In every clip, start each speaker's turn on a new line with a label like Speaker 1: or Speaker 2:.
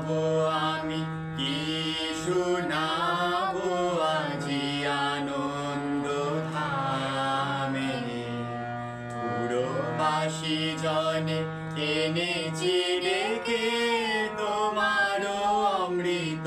Speaker 1: গাবো আমি কি শোনাবো আজি আনন্দ ধামে। পুরবাসী জনে এনেছি ডেকে তোমার অমৃত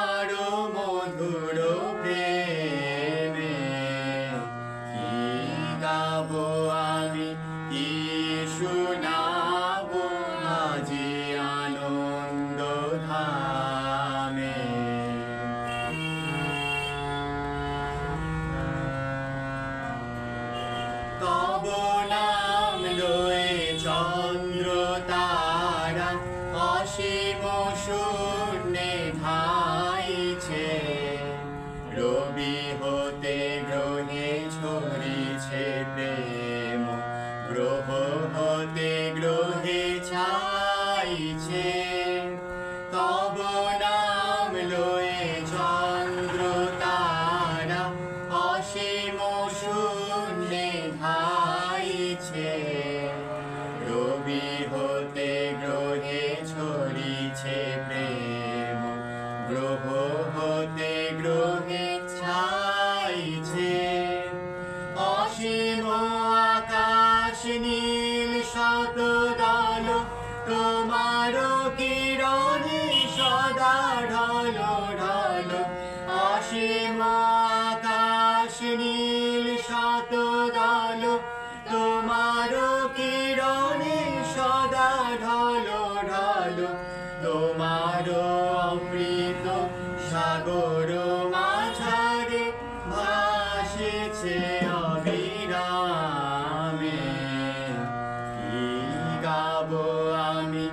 Speaker 1: শূন্যে ধাইছে। রবি হতে গ্রহে ছড়িছে প্রেম। গ্রহ হতে গ্রহে ছাইছে। তব নাম লয়ে চন্দ্র তারা অসীম শূন্যে ধাইছে। হতে গ্রহে অসীম আকাশ নীল শত দল তোমার কিরণ সদা ঢল ঢল। অসীম আকাশ নীল শত দল তোমার কিরণ সদা ঢল ঢল। তোমার অমৃত গরু মাঝারে ভাসেছে অবিরামে। কি গাবো আমি